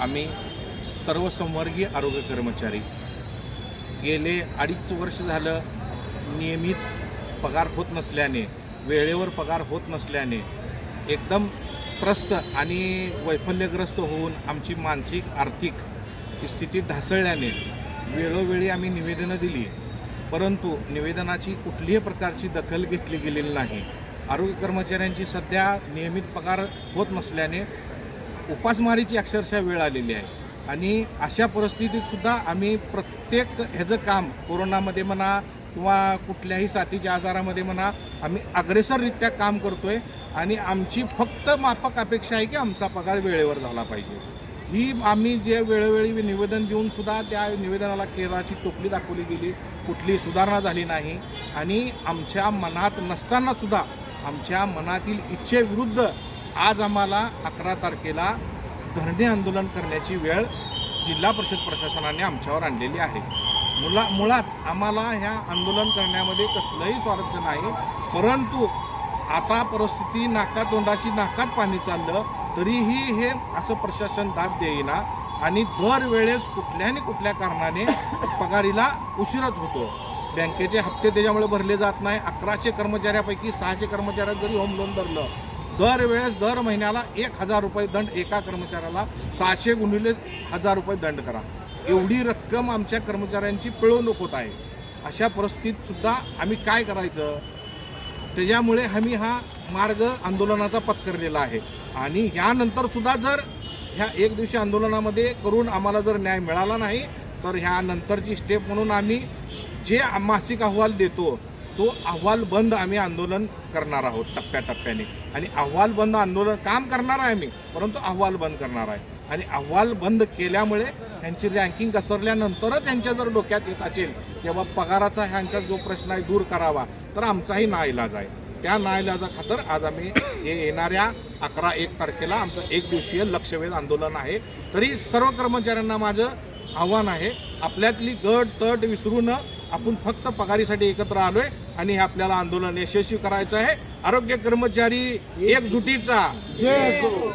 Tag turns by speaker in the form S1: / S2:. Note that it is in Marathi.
S1: आम्ही सर्व संवर्गीय आरोग्य कर्मचारी. गेले अडीच वर्ष झालं नियमित पगार होत नसल्याने वेळेवर पगार होत नसल्याने एकदम त्रस्त आणि वैफल्यग्रस्त होऊन आमची मानसिक आर्थिक स्थिती ढासळल्याने वेळोवेळी आम्ही निवेदनं दिली. परंतु निवेदनाची कुठलीही प्रकारची दखल घेतली गेलेली नाही. आरोग्य कर्मचाऱ्यांची सध्या नियमित पगार होत नसल्याने उपासमारीची अक्षरशः वेळ आलेली आहे. आणि अशा परिस्थितीत सुद्धा आम्ही प्रत्येक ह्याचं काम कोरोनामध्ये म्हणा किंवा कुठल्याही साथीच्या आजारामध्ये म्हणा आम्ही अग्रेसररित्या काम करतोय आणि आमची फक्त माफक अपेक्षा आहे की आमचा पगार वेळेवर झाला पाहिजे. ही आम्ही जे वेळोवेळी निवेदन देऊन सुद्धा त्या निवेदनाला केरळाची टोपली दाखवली गेली कुठली सुधारणा झाली नाही आणि आमच्या मनात नसताना सुद्धा आमच्या मनातील इच्छेविरुद्ध आज आम्हाला अकरा तारखेला धरणे आंदोलन करण्याची वेळ जिल्हा परिषद प्रशासनाने आमच्यावर आणलेली आहे. मुला मुळात आम्हाला ह्या आंदोलन करण्यामध्ये कसलंही स्वारस्य नाही परंतु आता परिस्थिती नाकातोंडाशी नाकात पाणी चाललं तरीही हे असं प्रशासन दाद देईना आणि दरवेळेस कुठल्या कुठल्या कारणाने पगारीला उशीरच होतो बँकेचे हप्ते त्याच्यामुळे भरले जात नाही अकराशे कर्मचाऱ्यापैकी सहाशे कर्मचाऱ्या जरी होम लोन धरलं दरवेळेस दर महिन्याला एक हजार रुपये दंड एका कर्मचाऱ्याला सहाशे गुणिले हजार रुपये दंड करा. एवढी रक्कम आमच्या कर्मचाऱ्यांची पिळवणूक होत आहे. अशा परिस्थितीत सुद्धा आम्ही काय करायचं? त्याच्यामुळे आम्ही हा मार्ग आंदोलनाचा पत्करलेला आहे. आणि ह्यानंतरसुद्धा जर ह्या एक दिवशी आंदोलनामध्ये करून आम्हाला जर न्याय मिळाला नाही तर ह्यानंतरची स्टेप म्हणून आम्ही जे मासिक अहवाल देतो तो अहवाल बंद आम्ही आंदोलन करणार आहोत टप्प्याटप्प्याने. आणि अहवाल बंद आंदोलन काम करणार आहे आम्ही परंतु अहवाल बंद करणार आहे. आणि अहवाल बंद केल्यामुळे ह्यांची रँकिंग घसरल्यानंतरच ह्यांच्या जर डोक्यात येत असेल तेव्हा पगाराचा ह्यांचा जो प्रश्न आहे दूर करावा तर आमचाही नाईलाज आहे. त्या नाईलाजा खातर आज आम्ही हे येणाऱ्या अकरा एक तारखेला आमचं एक दिवसीय लक्षवेध आंदोलन आहे. तरी सर्व कर्मचाऱ्यांना माझं आव्हान आहे आपल्यातली गट तट विसरून आपण फक्त पगारीसाठी एकत्र आलोय आणि हे आपल्याला आंदोलन यशस्वी करायचं आहे. आरोग्य कर्मचारी एकजुटीचा.
S2: जय असो